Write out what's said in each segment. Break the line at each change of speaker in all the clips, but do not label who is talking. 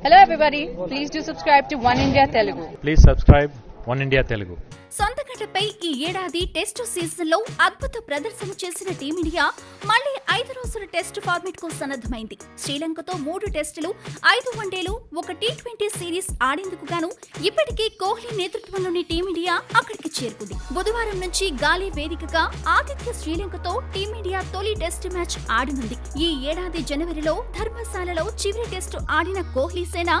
Hello everybody, please do subscribe to One India Telugu.
Please subscribe one India Telugu.
సొంత గడ్డపై ఈ ఏడాది test సీజన్లో అద్భుత ప్రదర్శన చేసిన టీమిండియా మళ్ళీ ఐదు రోజుల టెస్ట్ ఫార్మేట్కు సన్నద్ధమైంది. శ్రీలంకతో మూడు టెస్టులు ఐదు వన్డేలు ఒక టీ ట్వంటీ సిరీస్ ఆడేందుకు గాను ఇప్పటికే కోహ్లీ నేతృత్వంలోని టీమిండియా అక్కడికి చేరుకుంది. బుధవారం నుంచి గాలి వేదికగా ఆతిథ్య శ్రీలంకతో టీమిండియా తొలి టెస్ట్ మ్యాచ్ ఆడనుంది. ఈ ఏడాది జనవరిలో ధర్మశాలలో చివరి టెస్టు ఆడిన కోహ్లీ సేన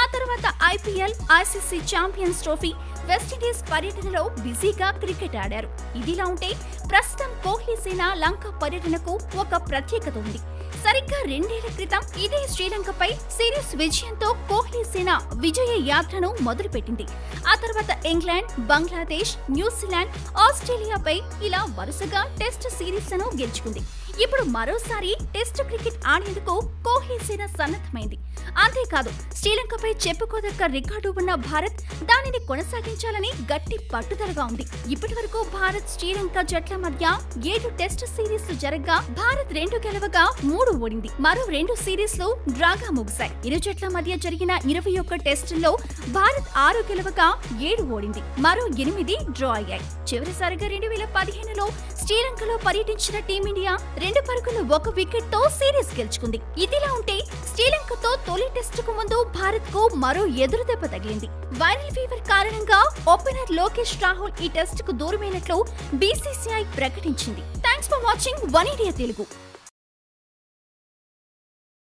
ఆ తర్వాత IPL ICC champions trophy West Indies పర్యటనలో బిజీగా క్రికెట్ ఆడారు. ఇదిలా ఉంటే ప్రస్తుతం కోహ్లీ సేన లంక పర్యటనకు ఒక ప్రత్యేకత ఉంది. సరిగ్గా రెండేళ్ళ క్రితం ఇదే శ్రీలంకపై సిరీస్ విజయంతో కోహ్లీ సేన విజయ యాత్రను మొదలుపెట్టింది. ఆ తర్వాత ఇంగ్లాండ్ బంగ్లాదేశ్ న్యూజిలాండ్ ఆస్ట్రేలియాపై ఇలా వరుసగా టెస్ట్ సిరీస్ను గెలుచుకుంది. ఇప్పుడు మరోసారి టెస్ట్ క్రికెట్ ఆడేందుకు కోహ్లీ సేన సన్నద్ధమైంది. అంతేకాదు శ్రీలంకపై చెప్పుకోదగ్గ రికార్డు ఉన్న భారత్ దానిని కొనసాగించాలని గట్టి పట్టుదలగా ఉంది. ఇప్పటి వరకు భారత్ శ్రీలంక జట్ల మధ్య ఏడు టెస్ట్ సిరీస్ జరగ్గా భారత్ రెండు గెలవగా మూడు ఓడింది. మరో రెండు సిరీస్లు డ్రాగా ముగిశాయి. ఇరు జట్ల మధ్య జరిగిన ఇరవై ఒక్క టెస్టుల్లో భారత్ ఆరు గెలవగా ఏడు ఓడింది. మరో ఎనిమిది డ్రా అయ్యాయి. చివరిసారిగా రెండు వేల పదిహేనులో శ్రీలంకలో పర్యటించిన టీమిండియా రెండు పరుగులు ఒక వికెట్తో సిరీస్ గెలుచుకుంది. ఇదిలా ఉంటే శ్రీలంకతో తొలి టెస్ట్కు ముందు భారత్కు మరో ఎదురు దెబ్బ తగిలింది. వైరల్ ఫీవర్ కారణంగా ఓపెనర్ లోకేష్ రాహుల్ ఈ టెస్ట్కు దూరమైనట్లు బీసీసీఐ ప్రకటించింది. Thanks for watching one India Telugu.